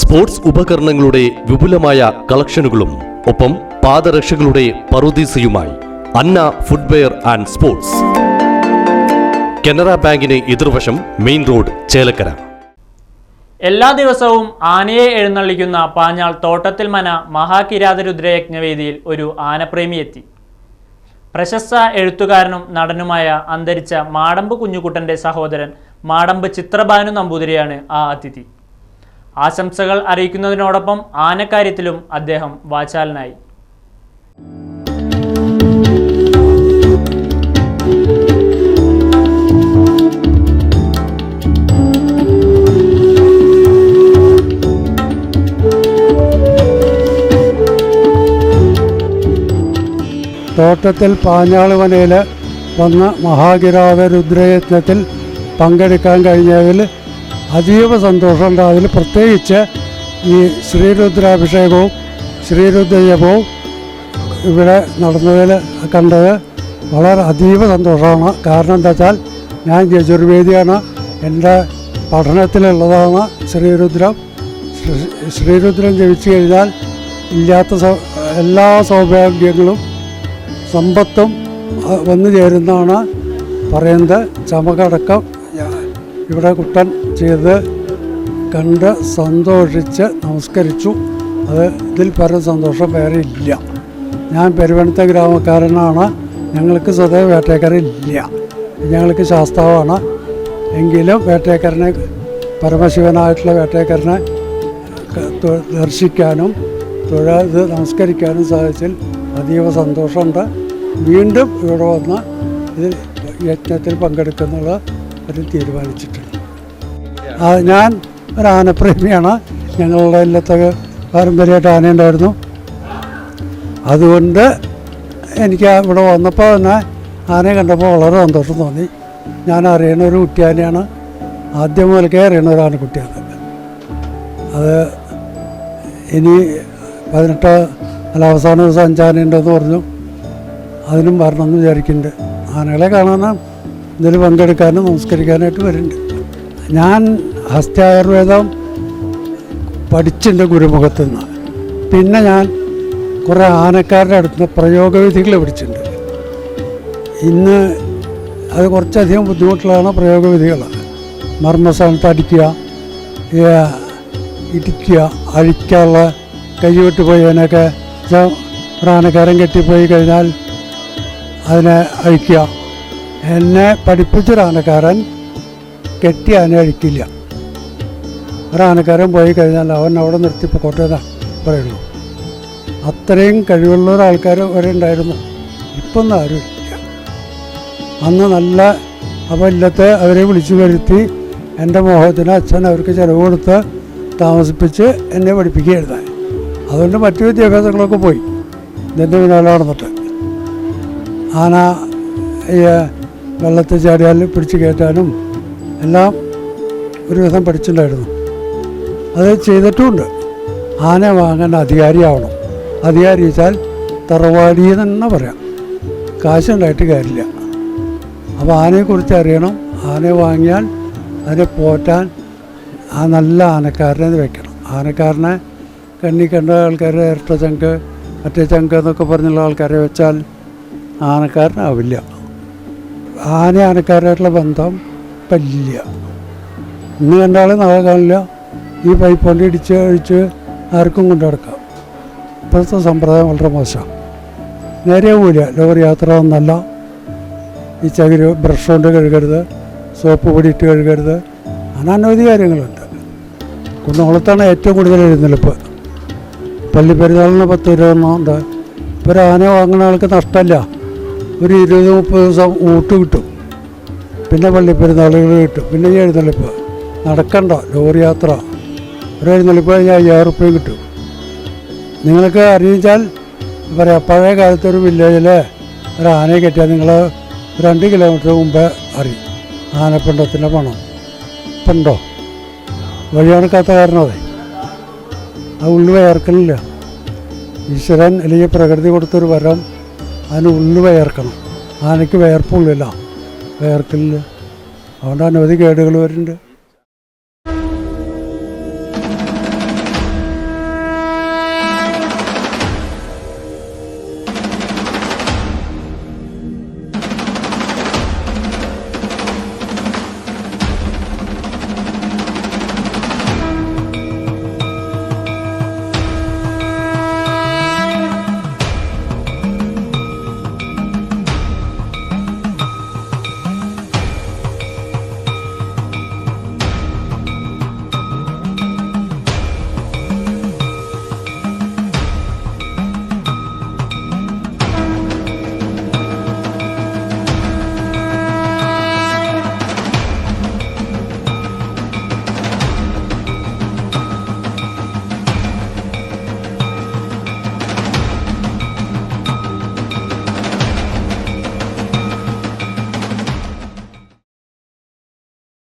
Sports ഉപകരണങ്ങളുടെ വിപുലമായ കളക്ഷനുകളും ഒപ്പം പാദരക്ഷകളുടെ പറുദീസയുമായി Anna footwear and sports. Canara ബാങ്കിന് എതിർവശം മെയിൻ റോഡ് ചേലക്കര. എല്ലാ ദിവസവും ആനയെ എഴുന്നള്ളിക്കുന്ന പാഞ്ഞാൾ തോട്ടത്തിൽ മന മഹാകിരാതരുദ്രയജ്ഞവേദിയിൽ ഒരു ആനപ്രേമി എത്തി. പ്രശസ്ത എഴുത്തുകാരനും നടനുമായ അന്തരിച്ച മാടമ്പ് കുഞ്ഞുകുട്ടന്റെ സഹോദരൻ മാടമ്പ് ചിത്രഭാനു നമ്പൂതിരിയാണ് ആ അതിഥി. ആശംസകൾ അറിയിക്കുന്നതിനോടൊപ്പം ആനക്കാര്യത്തിലും അദ്ദേഹം വാചാലനായി. തോട്ടത്തിൽ പാഞ്ഞാളുവനയിൽ വന്ന മഹാഗിരാവരുദ്രയത്നത്തിൽ പങ്കെടുക്കാൻ കഴിഞ്ഞതിൽ അതീവ സന്തോഷമുണ്ട് അതിൽ പ്രത്യേകിച്ച് ഈ ശ്രീരുദ്രാഭിഷേകവും ശ്രീരുദ്രജപവും ഇവിടെ നടന്നതിൽ കണ്ടത് വളരെ അതീവ സന്തോഷമാണ്. കാരണം എന്താ വെച്ചാൽ ഞാൻ യജുർവേദിയാണ്. എന്റെ പഠനത്തിലുള്ളതാണ് ശ്രീരുദ്രം. ശ്രീ- ശ്രീരുദ്രം ജപിച്ചു കഴിഞ്ഞാൽ ഇല്ലാത്ത എല്ലാ സൗഭാഗ്യങ്ങളും സമ്പത്തും വന്നു ചേരുന്നതാണ് പറയുന്നത് ചമകടക്കം. ഇവിടെ കുട്ടൻ ചെയ്ത് കണ്ട് സന്തോഷിച്ച് നമസ്കരിച്ചു. അത് ഇതിൽ പരം സന്തോഷം വേറെ ഇല്ല. ഞാൻ പെരുവനത്തെ ഗ്രാമക്കാരനാണ്. ഞങ്ങൾക്ക് സ്വതവേ ഇല്ല. ഞങ്ങൾക്ക് ശാസ്താവാണ്. എങ്കിലും വേട്ടയക്കാരനെ പരമശിവനായിട്ടുള്ള വേട്ടയക്കാരനെ ദർശിക്കാനും തൊഴാത് നമസ്കരിക്കാനും സാധിച്ചതിൽ അതീവ സന്തോഷമുണ്ട്. വീണ്ടും ഇവിടെ വന്ന് ഇത് യജ്ഞത്തിൽ പങ്കെടുക്കുന്നുള്ള ഒരു തീരുമാനിച്ചിട്ടുണ്ട്. ഞാൻ ഒരു ആനപ്രേമിയാണ്. ഞങ്ങളുടെ ഇല്ലത്തെ പാരമ്പര്യമായിട്ട് ആനയുണ്ടായിരുന്നു അതുകൊണ്ട് എനിക്ക് ഇവിടെ വന്നപ്പോൾ തന്നെ ആനയെ കണ്ടപ്പോൾ വളരെ സന്തോഷം തോന്നി. ഞാൻ അറിയണ ഒരു കുട്ടിയാനയാണ് ആദ്യം മുതൽക്കേ അറിയണ ഒരു ആനക്കുട്ടിയാണ്. അത് ഇനി പതിനെട്ട് അല്ല അവസാന ദിവസം അഞ്ചാനയുണ്ടെന്ന് പറഞ്ഞു. അതിനും വരണമെന്ന് വിചാരിക്കുന്നുണ്ട്. ആനകളെ കാണാനും ഇതിൽ പങ്കെടുക്കാനും നമസ്കരിക്കാനായിട്ട് വരുന്നുണ്ട്. ഞാൻ ഹസ്തായുർവേദം പഠിച്ചിട്ടുണ്ട് ഗുരുമുഖത്തു നിന്ന്. പിന്നെ ഞാൻ കുറേ ആനക്കാരുടെ അടുത്ത് പ്രയോഗവിധികൾ പഠിച്ചിട്ടുണ്ട്. ഇന്ന് അത് കുറച്ചധികം ബുദ്ധിമുട്ടുള്ളതാണ് പ്രയോഗവിധികൾ. മർമ്മസ്ഥാനത്ത് അടിക്കുക ഇടിക്കുക അഴിക്കാനുള്ള കൈ വിട്ട് പോയി അതിനൊക്കെ ആനക്കാരൻ കെട്ടിപ്പോയി കഴിഞ്ഞാൽ അതിനെ അഴിക്കുക. എന്നെ പഠിപ്പിച്ചൊരു ആനക്കാരൻ കെട്ടി അതിനെ അഴിക്കില്ല. ഒരാനക്കാരൻ പോയി കഴിഞ്ഞാൽ അവൻ അവിടെ നിർത്തി പൊക്കോട്ടെ എന്നാ പറയുള്ളൂ അത്രയും കഴിവുള്ള ഒരാൾക്കാർ വരെ ഉണ്ടായിരുന്നു ഇപ്പം ആരും ഇല്ല അന്ന് നല്ല അപ്പോൾ ഇല്ലത്തെ അവരെ വിളിച്ചു വരുത്തി എന്റെ മോഹത്തിന് അച്ഛൻ അവർക്ക് ചിലവ് കൊടുത്ത് താമസിപ്പിച്ച് എന്നെ പഠിപ്പിക്കുകയായിരുന്നു. അതുകൊണ്ട് മറ്റു വിദ്യാഭ്യാസങ്ങളൊക്കെ പോയി. ഇതിന്റെ പിന്നാലെ നടന്നിട്ട്. ആന ഈ വെള്ളത്തിൽ ചാടിയാൽ പിടിച്ച് കയറ്റാനും എല്ലാം ഒരു വിധം പഠിച്ചിട്ടുണ്ടായിരുന്നു. അത് ചെയ്തിട്ടുമുണ്ട് ആന വാങ്ങേണ്ട അധികാരിയാവണം. അധികാരി വെച്ചാൽ തറവാടി തന്നെ പറയാം. കാശുണ്ടായിട്ട് കാര്യമില്ല. അപ്പോൾ ആനയെക്കുറിച്ച് അറിയണം. ആനയെ വാങ്ങിയാൽ അതിനെ പോറ്റാൻ ആ നല്ല ആനക്കാരനെ വെക്കണം. ആനക്കാരനെ കണ്ണി കണ്ട ആൾക്കാരെ ഇരട്ട ചങ്ക് മറ്റേ ചങ്ക് എന്നൊക്കെ പറഞ്ഞുള്ള ആൾക്കാരെ വെച്ചാൽ ആനക്കാരനാവില്ല. ആന ആനക്കാരായിട്ടുള്ള ബന്ധം ഇപ്പം ഇല്ല. ഇന്ന് കണ്ടാൽ നാളെ കാണില്ല. ഈ പൈപ്പ് കൊണ്ട് ഇടിച്ച് കഴിച്ച് ആർക്കും കൊണ്ടുനടക്കാം ഇപ്പോഴത്തെ സമ്പ്രദായം വളരെ മോശമാണ്. നേരെ പോലെ ലോറി യാത്ര ഒന്നല്ല. ഈ ചകിരി ബ്രഷ് കൊണ്ട് കഴുകരുത്. സോപ്പ് പൊടി ഇട്ട് കഴുകരുത്. അനവധി കാര്യങ്ങളുണ്ട്. കുന്നംകുളത്താണ് ഏറ്റവും കൂടുതൽ എഴുന്നള്ളിപ്പ്. പള്ളിപ്പെരുന്നാളിന് പത്ത് ഇരുപതെണ്ണം ഇപ്പോൾ ഒരു ആന വാങ്ങുന്ന ആൾക്ക് നഷ്ടമല്ല. ഒരു ഇരുപത് മുപ്പത് ദിവസം ഊട്ട് കിട്ടും. പിന്നെ പള്ളി പെരുന്നാളുകൾ കിട്ടും. പിന്നെ ഈ എഴുന്നള്ളിപ്പ്. നടക്കണ്ട. ലോറി യാത്ര. ഒരു എഴുന്നള്ളിപ്പ് കഴിഞ്ഞാൽ അയ്യായിരം റുപ്യയും കിട്ടും. നിങ്ങൾക്ക് അറിയിച്ചാൽ പറയാം പഴയ കാലത്ത് ഒരു വില്ലേജിൽ ഒരു ആനയെ കെട്ടിയാൽ നിങ്ങൾ രണ്ട് കിലോമീറ്റർ മുമ്പേ അറിയും. ആനപ്പിണ്ടത്തിന്റെ പണം പിണ്ടോ വഴിയണക്കാത്ത കാരണം അതെ ആ ഉള്ളു വയർക്കലില്ല. ഈശ്വരൻ അല്ലെങ്കിൽ പ്രകൃതി കൊടുത്തൊരു വരം അതിന് ഉള്ളു വയർക്കണം. ആനയ്ക്ക് വയർപ്പുള്ളില്ല. വയർക്കില്ല അതുകൊണ്ട് അനവധി കേടുകൾ വരുന്നുണ്ട്.